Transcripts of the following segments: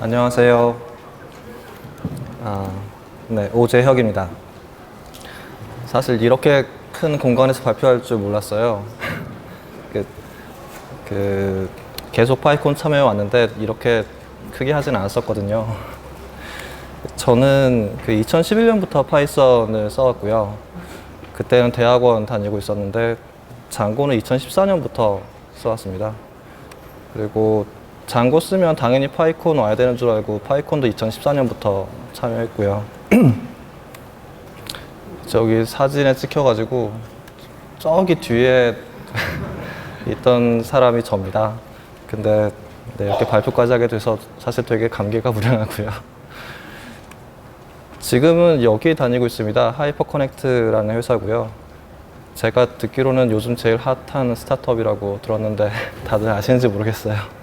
안녕하세요. 아, 네, 오재혁입니다. 사실 이렇게 큰 공간에서 발표할 줄 몰랐어요. 그, 그 계속 파이콘 참여해 왔는데 이렇게 크게 하진 않았었거든요. 저는 그 2011년부터 파이썬을 써왔고요. 그때는 대학원 다니고 있었는데 장고는 2014년부터 써왔습니다. 그리고 장고 쓰면 당연히 파이콘 와야 되는 줄 알고 파이콘도 2014년부터 참여했고요. 저기 사진에 찍혀가지고 저기 뒤에 있던 사람이 접니다. 근데 네, 이렇게 발표까지 하게 돼서 사실 되게 감개가 무량하고요. 지금은 여기 다니고 있습니다. 하이퍼 커넥트라는 회사고요. 제가 듣기로는 요즘 제일 핫한 스타트업이라고 들었는데 다들 아시는지 모르겠어요.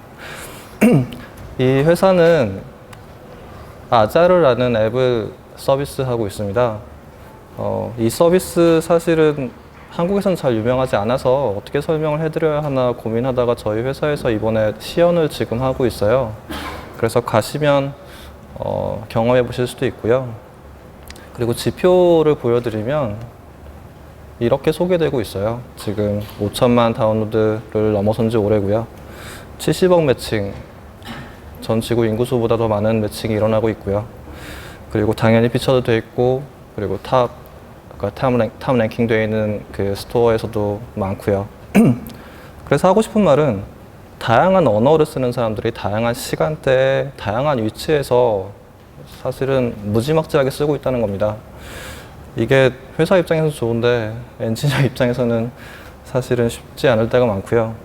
이 회사는 아자르라는 앱을 서비스하고 있습니다. 어, 이 서비스 사실은 한국에서는 잘 유명하지 않아서 어떻게 설명을 해드려야 하나 고민하다가 저희 회사에서 이번에 시연을 지금 하고 있어요. 그래서 가시면 어, 경험해 보실 수도 있고요. 그리고 지표를 보여드리면 이렇게 소개되고 있어요. 지금 5천만 다운로드를 넘어선 지 오래고요. 70억 매칭, 전 지구 인구수보다 더 많은 매칭이 일어나고 있고요. 그리고 당연히 피처도 돼 있고, 그리고 탑, 그러니까 탑, 랭, 탑 랭킹 되어 있는 그 스토어에서도 많고요. 그래서 하고 싶은 말은 다양한 언어를 쓰는 사람들이 다양한 시간대에 다양한 위치에서 사실은 무지막지하게 쓰고 있다는 겁니다. 이게 회사 입장에서 좋은데 엔지니어 입장에서는 사실은 쉽지 않을 때가 많고요.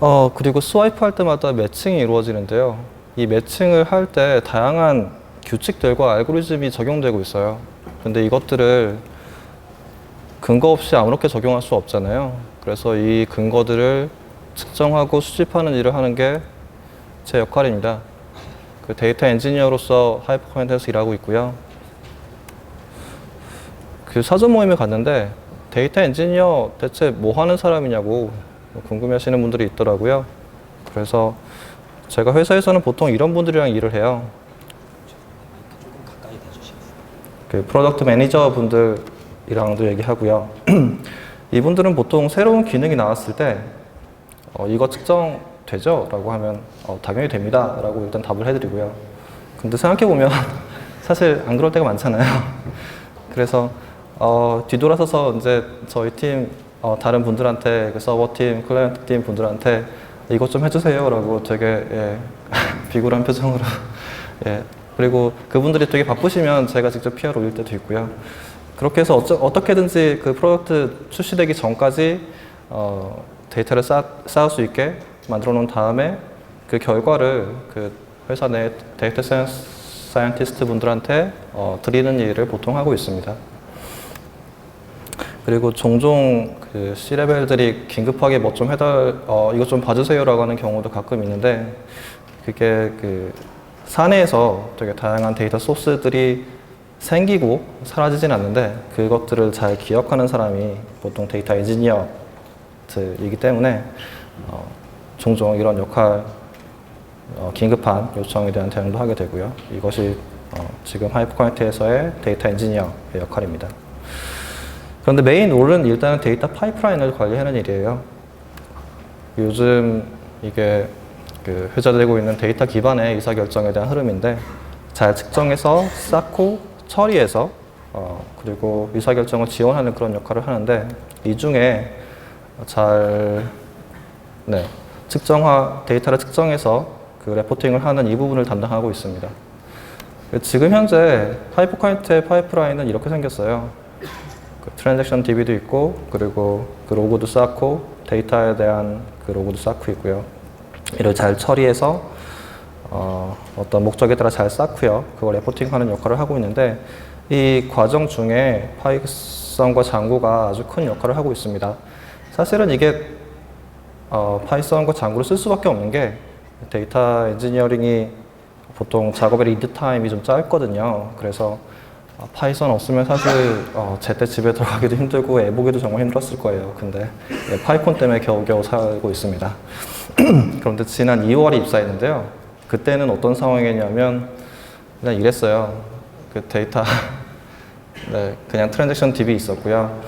어, 그리고 스와이프 할 때마다 매칭이 이루어지는데요. 이 매칭을 할 때 다양한 규칙들과 알고리즘이 적용되고 있어요. 근데 이것들을 근거 없이 아무렇게 적용할 수 없잖아요. 그래서 이 근거들을 측정하고 수집하는 일을 하는 게 제 역할입니다. 그 데이터 엔지니어로서 하이퍼커넥트에서 일하고 있고요. 그 사전 모임에 갔는데 데이터 엔지니어 대체 뭐 하는 사람이냐고 궁금해하시는 분들이 있더라고요. 그래서 제가 회사에서는 보통 이런 분들이랑 일을 해요. 그 프로덕트 매니저 분들이랑도 얘기하고요. 이분들은 보통 새로운 기능이 나왔을 때 어, 이거 측정 되죠? 라고 하면 어, 당연히 됩니다. 라고 일단 답을 해드리고요. 근데 생각해보면 사실 안 그럴 때가 많잖아요. 그래서 어, 뒤돌아서서 이제 저희 팀 어, 다른 분들한테 그 서버팀, 클라이언트 팀 분들한테 이것 좀 해주세요 라고 되게 예, 비굴한 표정으로 예, 그리고 그분들이 되게 바쁘시면 제가 직접 PR 올릴 때도 있고요. 그렇게 해서 어쩌, 어떻게든지 그 프로덕트 출시되기 전까지 어, 데이터를 쌓, 쌓을 수 있게 만들어 놓은 다음에 그 결과를 그 회사 내 데이터 사이언티스트 분들한테 어, 드리는 일을 보통 하고 있습니다. 그리고 종종 그 C레벨들이 긴급하게 뭐 좀 해달, 어, 이것 좀 봐주세요라고 하는 경우도 가끔 있는데 그게 그 사내에서 되게 다양한 데이터 소스들이 생기고 사라지진 않는데 그것들을 잘 기억하는 사람이 보통 데이터 엔지니어이기 때문에 어, 종종 이런 역할 어, 긴급한 요청에 대한 대응도 하게 되고요. 이것이 어, 지금 하이퍼 커넥트에서의 데이터 엔지니어의 역할입니다. 그런데 메인 롤은 일단은 데이터 파이프라인을 관리하는 일이에요. 요즘 이게 그 회자되고 있는 데이터 기반의 의사결정에 대한 흐름인데 잘 측정해서 쌓고 처리해서 어, 그리고 의사결정을 지원하는 그런 역할을 하는데 이 중에 잘 네, 측정화 데이터를 측정해서 그 레포팅을 하는 이 부분을 담당하고 있습니다. 지금 현재 하이퍼커넥트의 파이프라인은 이렇게 생겼어요. 그 트랜잭션 DB도 있고 그리고 그 로고도 쌓고 데이터에 대한 그 로고도 쌓고 있고요. 이를 잘 처리해서 어, 어떤 목적에 따라 잘 쌓고요. 그걸 레포팅하는 역할을 하고 있는데 이 과정 중에 파이썬과 장고가 아주 큰 역할을 하고 있습니다. 사실은 이게 어, 파이썬과 장고를 쓸 수밖에 없는 게 데이터 엔지니어링이 보통 작업의 리드 타임이 좀 짧거든요. 그래서 어, 파이썬 없으면 사실 어, 제때 집에 들어가기도 힘들고 애 보기도 정말 힘들었을 거예요. 근데 예, 파이콘 때문에 겨우겨우 살고 있습니다. 그런데 지난 2월에 입사했는데요. 그때는 어떤 상황이냐면 그냥 이랬어요. 그 데이터 네, 그냥 트랜잭션 DB 있었고요.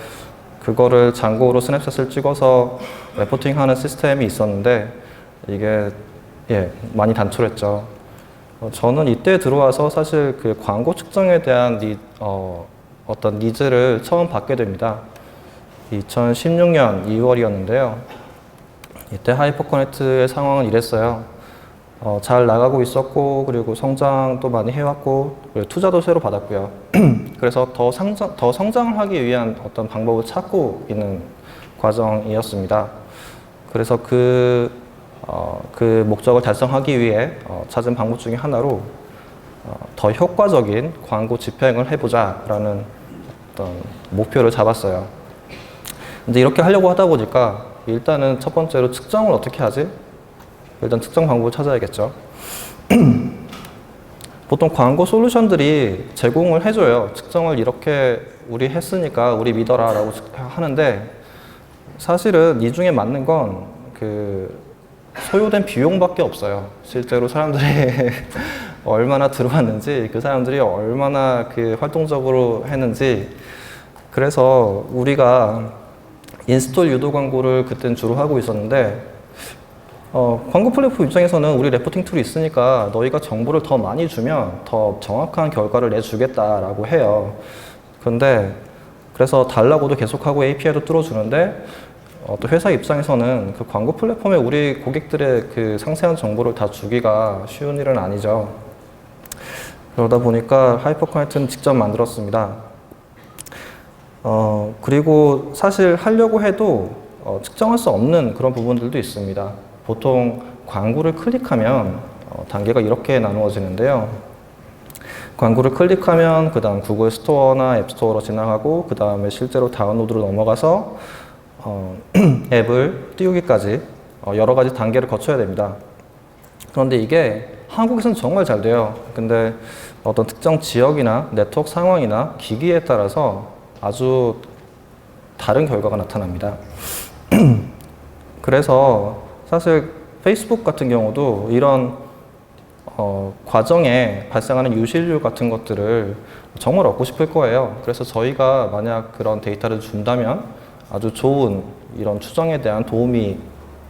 그거를 잔고로 스냅샷을 찍어서 레포팅하는 시스템이 있었는데 이게 예 많이 단촐했죠. 어, 저는 이때 들어와서 사실 그 광고 측정에 대한 니, 어, 어떤 니즈를 처음 받게 됩니다. 2016년 2월이었는데요. 이때 하이퍼커넥트의 상황은 이랬어요. 어, 잘 나가고 있었고 그리고 성장도 많이 해왔고 투자도 새로 받았고요. 그래서 더 성장 더 성장을 하기 위한 어떤 방법을 찾고 있는 과정이었습니다. 그래서 그, 어, 그 목적을 달성하기 위해 어, 찾은 방법 중에 하나로 어, 더 효과적인 광고 집행을 해보자라는 어떤 목표를 잡았어요. 근데 이렇게 하려고 하다 보니까 일단은 첫 번째로 측정을 어떻게 하지? 일단 측정 방법을 찾아야겠죠. 보통 광고 솔루션들이 제공을 해줘요. 측정을 이렇게 우리 했으니까 우리 믿어라 라고 하는데 사실은 이 중에 맞는 건 그 소요된 비용밖에 없어요. 실제로 사람들이 얼마나 들어왔는지 그 사람들이 얼마나 그 활동적으로 했는지 그래서 우리가 인스톨 유도 광고를 그땐 주로 하고 있었는데 어, 광고 플랫폼 입장에서는 우리 레포팅 툴이 있으니까 너희가 정보를 더 많이 주면 더 정확한 결과를 내주겠다라고 해요. 근데 그래서 달라고도 계속하고 API도 뚫어주는데 어, 또 회사 입장에서는 그 광고 플랫폼에 우리 고객들의 그 상세한 정보를 다 주기가 쉬운 일은 아니죠. 그러다 보니까 하이퍼 커넥트는 직접 만들었습니다. 어, 그리고 사실 하려고 해도 어, 측정할 수 없는 그런 부분들도 있습니다. 보통 광고를 클릭하면 어, 단계가 이렇게 나누어지는데요. 광고를 클릭하면 그 다음 구글 스토어나 앱 스토어로 지나가고 그 다음에 실제로 다운로드로 넘어가서 어, 앱을 띄우기까지 어, 여러 가지 단계를 거쳐야 됩니다. 그런데 이게 한국에서는 정말 잘 돼요. 근데 어떤 특정 지역이나 네트워크 상황이나 기기에 따라서 아주 다른 결과가 나타납니다. 그래서 사실 페이스북 같은 경우도 이런 어, 과정에 발생하는 유실률 같은 것들을 정말 얻고 싶을 거예요. 그래서 저희가 만약 그런 데이터를 준다면 아주 좋은 이런 추정에 대한 도움이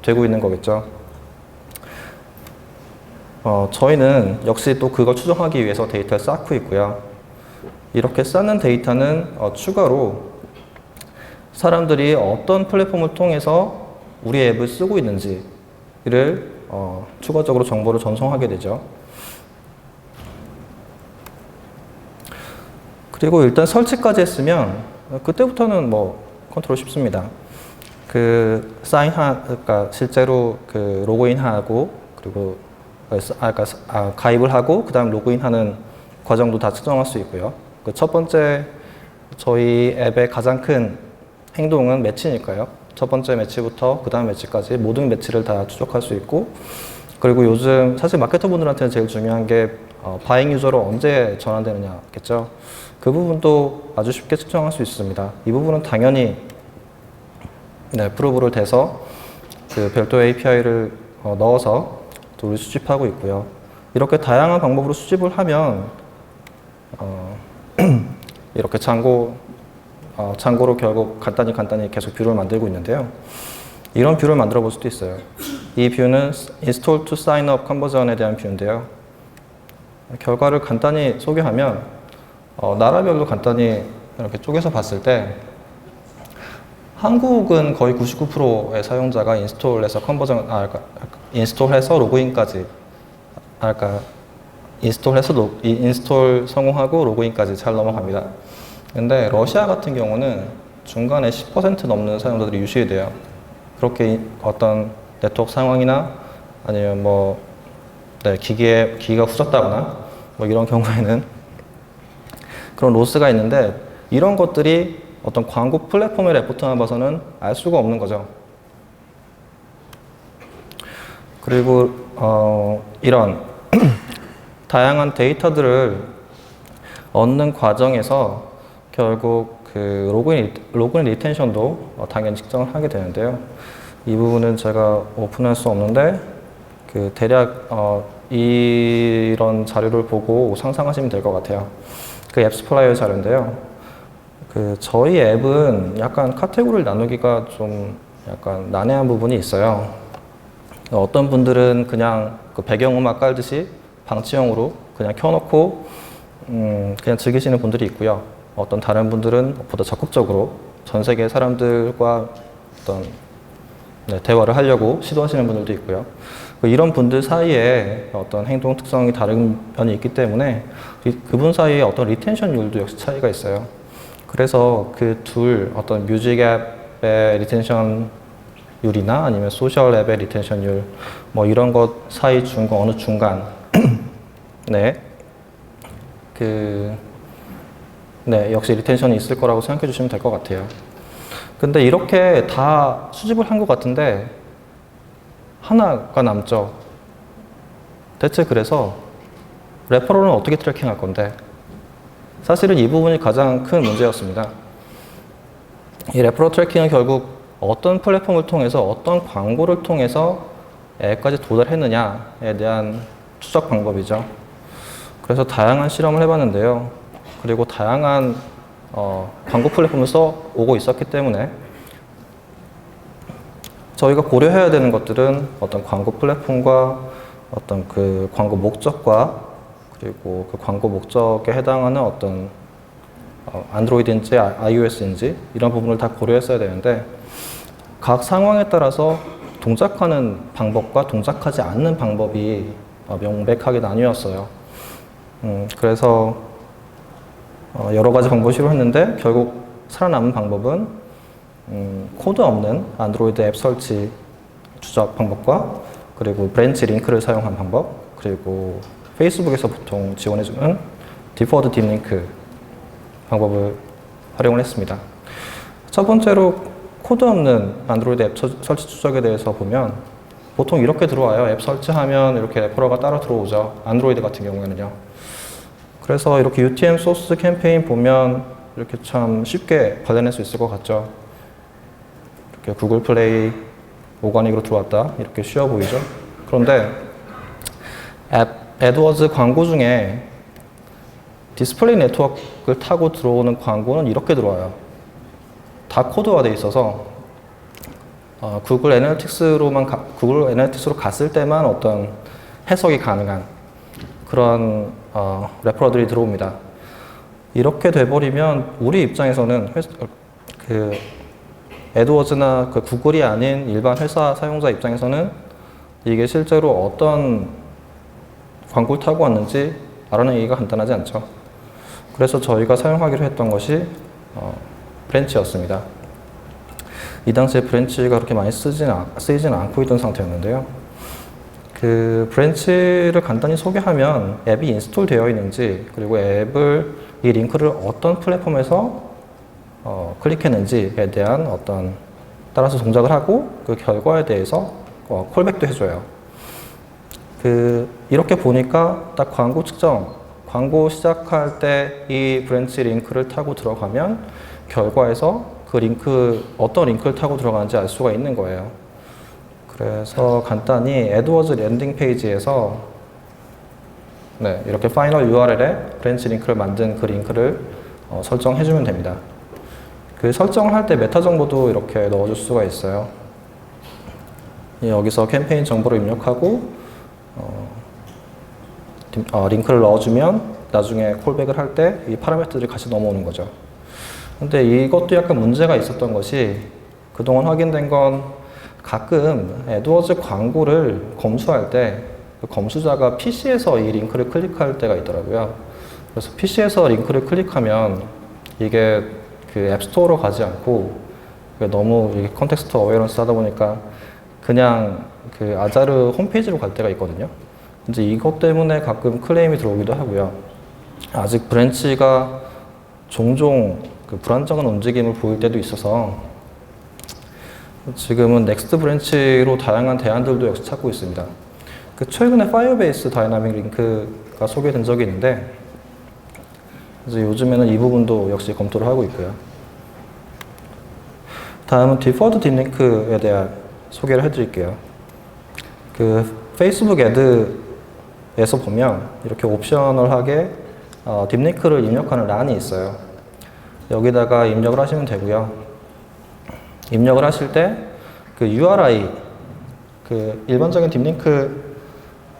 되고 있는 거겠죠. 어, 저희는 역시 또 그걸 추정하기 위해서 데이터를 쌓고 있고요. 이렇게 쌓는 데이터는 어, 추가로 사람들이 어떤 플랫폼을 통해서 우리 앱을 쓰고 있는지를 어, 추가적으로 정보를 전송하게 되죠. 그리고 일단 설치까지 했으면 그때부터는 뭐 컨트롤 쉽습니다. 그 사인하 그러니까 실제로 그 로그인하고 그리고 아, 그러니까 아, 가입을 하고 그다음 로그인하는 과정도 다 측정할 수 있고요. 그 첫 번째 저희 앱의 가장 큰 행동은 매치니까요. 첫 번째 매치부터 그 다음 매치까지 모든 매치를 다 추적할 수 있고 그리고 요즘 사실 마케터 분들한테는 제일 중요한 게 어, 바잉 유저로 언제 전환되느냐겠죠. 그 부분도 아주 쉽게 측정할 수 있습니다. 이 부분은 당연히 네, 프로브를 대서 그 별도 API를 어, 넣어서 또 우리 수집하고 있고요. 이렇게 다양한 방법으로 수집을 하면 어, 이렇게 창고 어, 창고로 결국 간단히 간단히 계속 뷰를 만들고 있는데요. 이런 뷰를 만들어 볼 수도 있어요. 이 뷰는 install to sign up 컨버전에 대한 뷰인데요. 결과를 간단히 소개하면 어, 나라별로 간단히 이렇게 쪼개서 봤을 때 한국은 거의 99%의 사용자가 인스톨해서 컨버전, 아, 그러니까 인스톨해서 로그인까지, 아, 그러니까 인스톨해서 로, 인스톨 성공하고 로그인까지 잘 넘어갑니다. 근데 러시아 같은 경우는 중간에 10% 넘는 사용자들이 유실이 돼요. 그렇게 어떤 네트워크 상황이나 아니면 뭐 네, 기기에 기기가 후졌다거나 뭐 이런 경우에는 그런 로스가 있는데 이런 것들이 어떤 광고 플랫폼의 레포트만 봐서는 알 수가 없는 거죠. 그리고 어, 이런 다양한 데이터들을 얻는 과정에서 결국 그 로그인 로그인 리텐션도 어, 당연히 측정을 하게 되는데요. 이 부분은 제가 오픈할 수 없는데 그 대략 어, 이런 자료를 보고 상상하시면 될 것 같아요. 그 앱스플라이어 자료인데요. 그 저희 앱은 약간 카테고리를 나누기가 좀 약간 난해한 부분이 있어요. 어떤 분들은 그냥 그 배경음악 깔듯이 방치형으로 그냥 켜놓고 음, 그냥 즐기시는 분들이 있고요. 어떤 다른 분들은 보다 적극적으로 전 세계 사람들과 어떤 네, 대화를 하려고 시도하시는 분들도 있고요. 그 이런 분들 사이에 어떤 행동 특성이 다른 면이 있기 때문에 이- 그분 사이에 어떤 리텐션율도 역시 차이가 있어요. 그래서 그 둘 어떤 뮤직 앱의 리텐션율이나 아니면 소셜 앱의 리텐션율 뭐 이런 것 사이 중간 어느 중간 네. 그 네, 역시 리텐션이 있을 거라고 생각해 주시면 될 것 같아요. 근데 이렇게 다 수집을 한 것 같은데 하나가 남죠. 대체 그래서 레퍼럴은 어떻게 트래킹할 건데? 사실은 이 부분이 가장 큰 문제였습니다. 이 레퍼럴 트래킹은 결국 어떤 플랫폼을 통해서 어떤 광고를 통해서 앱까지 도달했느냐에 대한 추적 방법이죠. 그래서 다양한 실험을 해봤는데요. 그리고 다양한 어, 광고 플랫폼을 써 오고 있었기 때문에 저희가 고려해야 되는 것들은 어떤 광고 플랫폼과 어떤 그 광고 목적과 그리고 그 광고 목적에 해당하는 어떤 어, 안드로이드인지 아- iOS인지 이런 부분을 다 고려했어야 되는데 각 상황에 따라서 동작하는 방법과 동작하지 않는 방법이 어, 명백하게 나뉘었어요. 음, 그래서 어, 여러 가지 방법을 시도했는데 결국 살아남은 방법은 음, 코드 없는 안드로이드 앱 설치 추적 방법과 그리고 브랜치 링크를 사용한 방법 그리고 페이스북에서 보통 지원해주는 디퍼드 딥링크 방법을 활용을 했습니다. 첫 번째로 코드 없는 안드로이드 앱 처- 설치 추적에 대해서 보면 보통 이렇게 들어와요. 앱 설치하면 이렇게 레퍼러가 따라 들어오죠. 안드로이드 같은 경우에는요. 그래서 이렇게 UTM 소스 캠페인 보면 이렇게 참 쉽게 발견할 수 있을 것 같죠. 이렇게 구글 플레이 오가닉으로 들어왔다 이렇게 쉬워 보이죠. 그런데 앱 애드워즈 광고 중에 디스플레이 네트워크를 타고 들어오는 광고는 이렇게 들어와요. 다 코드화돼 있어서 어, 구글 애널리틱스로만 가- 구글 애널리틱스로 갔을 때만 어떤 해석이 가능한 그런 어, 레퍼러들이 들어옵니다. 이렇게 돼버리면 우리 입장에서는 회사, 그 애드워즈나 그 구글이 아닌 일반 회사 사용자 입장에서는 이게 실제로 어떤 광고를 타고 왔는지 알아내기가 간단하지 않죠. 그래서 저희가 사용하기로 했던 것이 어, 브랜치였습니다. 이 당시에 브랜치가 그렇게 많이 쓰진, 않- 쓰이진 않고 있던 상태였는데요. 그 브랜치를 간단히 소개하면 앱이 인스톨 되어 있는지 그리고 앱을 이 링크를 어떤 플랫폼에서 어, 클릭했는지에 대한 어떤 따라서 동작을 하고 그 결과에 대해서 어, 콜백도 해줘요. 그 이렇게 보니까 딱 광고 측정, 광고 시작할 때 이 브랜치 링크를 타고 들어가면 결과에서 그 링크 어떤 링크를 타고 들어가는지 알 수가 있는 거예요. 그래서 간단히 애드워즈 랜딩 페이지에서 네, 이렇게 파이널 URL에 브랜치 링크를 만든 그 링크를 어, 설정해 주면 됩니다. 그 설정을 할 때 메타 정보도 이렇게 넣어줄 수가 있어요. 예, 여기서 캠페인 정보를 입력하고 어, 디- 어, 링크를 넣어주면 나중에 콜백을 할 때 이 파라미터들이 같이 넘어오는 거죠. 근데 이것도 약간 문제가 있었던 것이 그동안 확인된 건 가끔 애드워즈 광고를 검수할 때 그 검수자가 PC에서 이 링크를 클릭할 때가 있더라고요. 그래서 PC에서 링크를 클릭하면 이게 그 앱스토어로 가지 않고 너무 컨텍스트 어웨어런스 하다 보니까 그냥 그 아자르 홈페이지로 갈 때가 있거든요. 이제 이것 때문에 가끔 클레임이 들어오기도 하고요. 아직 브랜치가 종종 그 불안정한 움직임을 보일 때도 있어서 지금은 넥스트 브랜치로 다양한 대안들도 역시 찾고 있습니다. 그 최근에 파이어베이스 다이나믹 링크가 소개된 적이 있는데 그래서 요즘에는 이 부분도 역시 검토를 하고 있고요. 다음은 디퍼드 딥링크에 대한 소개를 해드릴게요. 그 페이스북 애드에서 보면 이렇게 옵셔널하게 어, 딥링크를 입력하는 란이 있어요. 여기다가 입력을 하시면 되고요. 입력을 하실 때 그 URI 그 일반적인 딥링크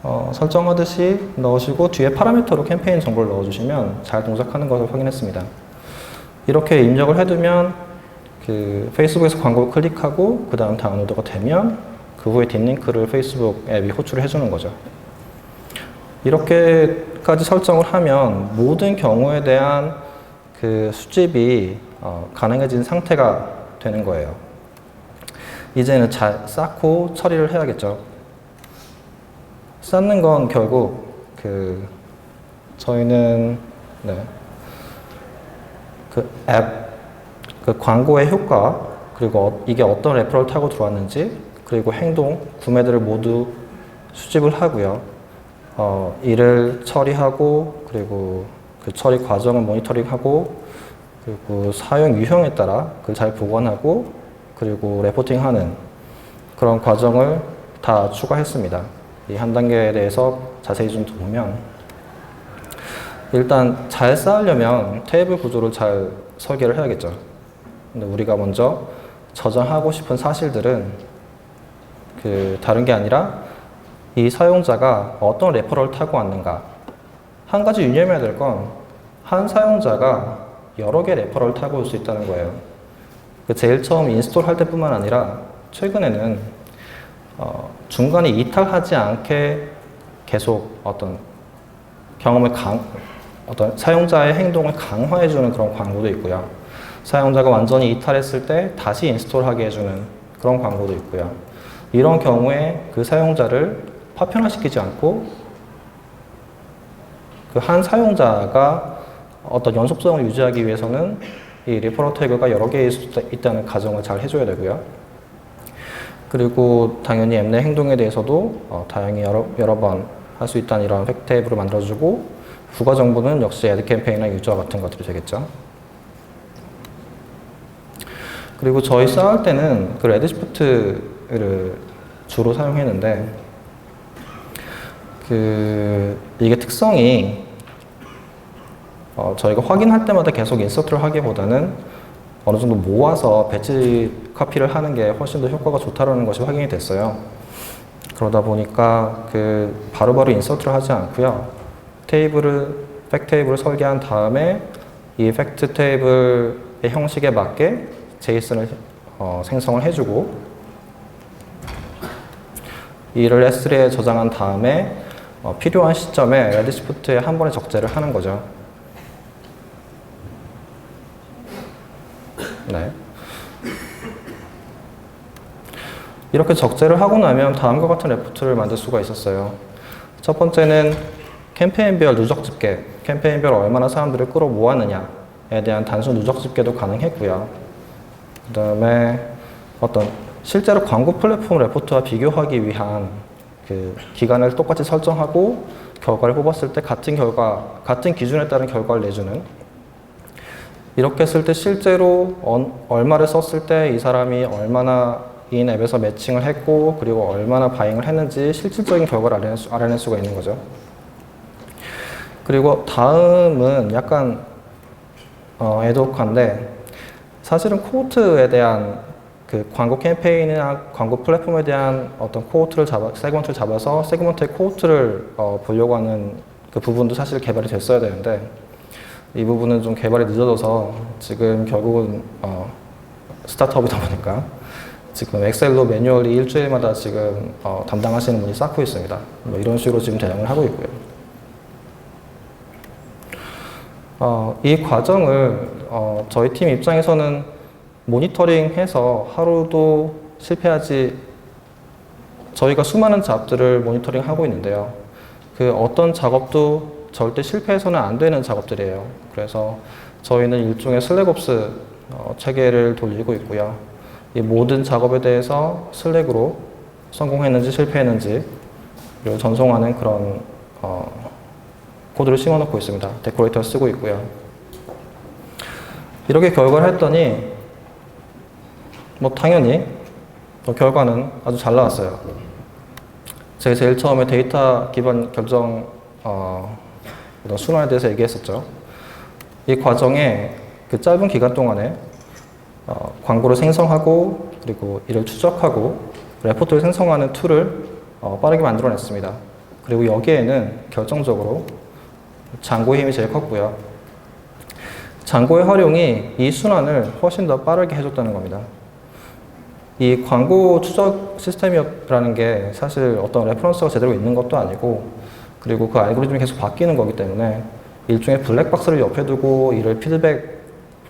어, 설정하듯이 넣으시고 뒤에 파라미터로 캠페인 정보를 넣어주시면 잘 동작하는 것을 확인했습니다. 이렇게 입력을 해두면 그 페이스북에서 광고를 클릭하고 그 다음 다운로드가 되면 그 후에 딥링크를 페이스북 앱이 호출을 해주는 거죠. 이렇게까지 설정을 하면 모든 경우에 대한 그 수집이 어, 가능해진 상태가 되는 거예요. 이제는 잘 쌓고 처리를 해야겠죠. 쌓는 건 결국 그 저희는 네. 그 앱, 그 광고의 효과, 그리고 어- 이게 어떤 레퍼럴 타고 들어왔는지, 그리고 행동, 구매들을 모두 수집을 하고요. 어, 이를 처리하고, 그리고 그 처리 과정을 모니터링하고, 그리고 사용 유형에 따라 그걸 잘 보관하고, 그리고 레포팅하는 그런 과정을 다 추가했습니다. 이 한 단계에 대해서 자세히 좀 보면, 일단 잘 쌓으려면 테이블 구조를 잘 설계를 해야겠죠. 근데 우리가 먼저 저장하고 싶은 사실들은 그 다른 게 아니라 이 사용자가 어떤 레퍼럴 타고 왔는가. 한 가지 유념해야 될 건 한 사용자가 여러 개 레퍼럴 타고 올 수 있다는 거예요. 그 제일 처음 인스톨 할 때뿐만 아니라 최근에는 어, 중간에 이탈하지 않게 계속 어떤 경험을 강, 어떤 사용자의 행동을 강화해주는 그런 광고도 있고요. 사용자가 완전히 이탈했을 때 다시 인스톨하게 해주는 그런 광고도 있고요. 이런 경우에 그 사용자를 파편화시키지 않고 그 한 사용자가 어떤 연속성을 유지하기 위해서는 이 리퍼럴 태그가 여러 개 있다는 가정을 잘 해줘야 되고요. 그리고 당연히 앱내 행동에 대해서도 어, 다양히 여러, 여러 번 할 수 있다는 이런 팩 테이블을 만들어주고 부가 정보는 역시 애드 캠페인이나 유저와 같은 것들이 되겠죠. 그리고 저희 쌓을 때는 그 레드시프트를 주로 사용했는데 그 이게 특성이 어, 저희가 확인할 때마다 계속 인서트를 하기보다는 어느 정도 모아서 배치 카피를 하는 게 훨씬 더 효과가 좋다라는 것이 확인이 됐어요. 그러다 보니까 그 바로바로 인서트를 하지 않고요. 테이블을 팩트 테이블을 설계한 다음에 이 팩트 테이블의 형식에 맞게 제이슨을 어, 생성을 해주고 이를 S3에 저장한 다음에 어, 필요한 시점에 레드시프트에 한 번에 적재를 하는 거죠. 네. 이렇게 적재를 하고 나면 다음과 같은 레포트를 만들 수가 있었어요. 첫 번째는 캠페인별 누적 집계, 캠페인별 얼마나 사람들을 끌어모았느냐에 대한 단순 누적 집계도 가능했고요. 그 다음에 어떤 실제로 광고 플랫폼 레포트와 비교하기 위한 그 기간을 똑같이 설정하고 결과를 뽑았을 때 같은 결과, 같은 기준에 따른 결과를 내주는 이렇게 쓸 때 실제로 언- 얼마를 썼을 때 이 사람이 얼마나 인 앱에서 매칭을 했고 그리고 얼마나 바잉을 했는지 실질적인 결과를 알아낼, 수, 알아낼 수가 있는 거죠. 그리고 다음은 약간 어, 애독한데 사실은 코호트에 대한 그 광고 캠페인이나 광고 플랫폼에 대한 어떤 코호트를 잡아 세그먼트를 잡아서 세그먼트의 코호트를 어, 보려고 하는 그 부분도 사실 개발이 됐어야 되는데 이 부분은 좀 개발이 늦어져서 지금 결국은 어, 스타트업이다 보니까 지금 엑셀로 매뉴얼이 일주일마다 지금 어, 담당하시는 분이 쌓고 있습니다. 뭐 이런 식으로 지금 대응을 하고 있고요. 어, 이 과정을 어, 저희 팀 입장에서는 모니터링해서 하루도 실패하지 저희가 수많은 작업들을 모니터링하고 있는데요. 그 어떤 작업도 절대 실패해서는 안 되는 작업들이에요. 그래서 저희는 일종의 슬랙옵스 어, 체계를 돌리고 있고요. 이 모든 작업에 대해서 슬랙으로 성공했는지 실패했는지 를 전송하는 그런 어, 코드를 심어놓고 있습니다. 데코레이터 쓰고 있고요. 이렇게 결과를 했더니 뭐 당연히 뭐 결과는 아주 잘 나왔어요. 제가 제일 처음에 데이터 기반 결정 어, 순환에 대해서 얘기했었죠. 이 과정에 그 짧은 기간 동안에 어, 광고를 생성하고 그리고 이를 추적하고 레포트를 생성하는 툴을 어, 빠르게 만들어냈습니다. 그리고 여기에는 결정적으로 장고의 힘이 제일 컸고요. 장고의 활용이 이 순환을 훨씬 더 빠르게 해줬다는 겁니다. 이 광고 추적 시스템이라는 게 사실 어떤 레퍼런스가 제대로 있는 것도 아니고 그리고 그 알고리즘이 계속 바뀌는 거기 때문에 일종의 블랙박스를 옆에 두고 이를 피드백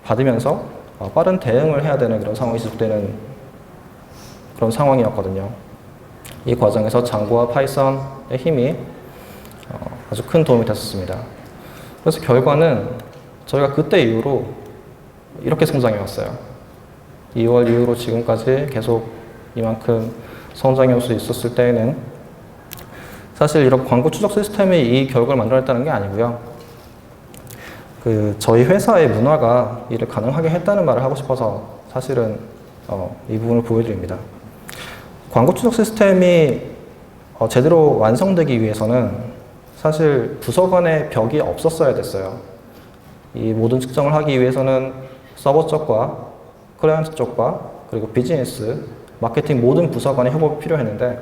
받으면서 어, 빠른 대응을 해야 되는 그런 상황이 지속되는 그런 상황이었거든요. 이 과정에서 장고와 파이썬의 힘이 어, 아주 큰 도움이 됐었습니다. 그래서 결과는 저희가 그때 이후로 이렇게 성장해 왔어요. 2월 이후로 지금까지 계속 이만큼 성장해 올 수 있었을 때에는 사실 이런 광고 추적 시스템이 이 결과를 만들어냈다는 게 아니고요. 그 저희 회사의 문화가 이를 가능하게 했다는 말을 하고 싶어서 사실은 어, 이 부분을 보여드립니다. 광고 추적 시스템이 어, 제대로 완성되기 위해서는 사실 부서 간의 벽이 없었어야 됐어요. 이 모든 측정을 하기 위해서는 서버 쪽과 클라이언트 쪽과 그리고 비즈니스, 마케팅 모든 부서 간의 협업이 필요했는데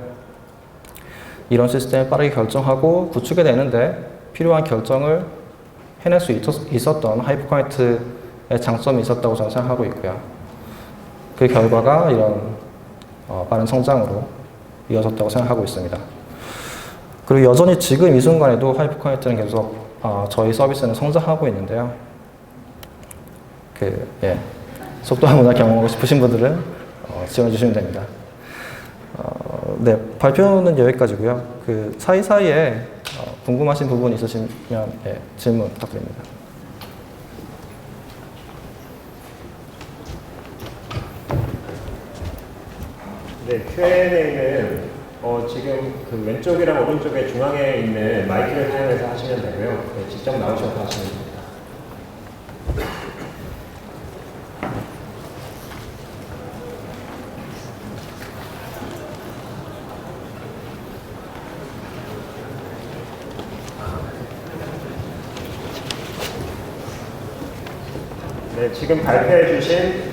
이런 시스템을 빠르게 결정하고 구축해 내는데 필요한 결정을 해낼 수 있었- 있었던 하이퍼카이트의 장점이 있었다고 저는 생각하고 있고요. 그 결과가 이런 어, 빠른 성장으로 이어졌다고 생각하고 있습니다. 그리고 여전히 지금 이 순간에도 하이퍼카이트는 계속 어, 저희 서비스는 성장하고 있는데요. 그 예, 속도와 문화 경험하고 싶으신 분들은 어, 지원해 주시면 됩니다. 어, 네, 발표는 여기까지고요. 그 사이사이에 어, 궁금하신 부분 있으시면 예, 질문 부탁드립니다. 네, Q&A는 어, 지금 그 왼쪽이랑 오른쪽에 중앙에 있는 마이크를 사용해서 하시면 되고요. 네, 직접 나오셔서 하시면 됩니다. 네, 지금 발표해 주신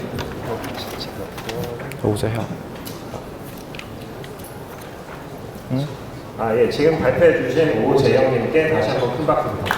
오세요. 아, 예, 지금 발표해 주신 오재영님께 다시 한번 큰 박수 부탁드립니다.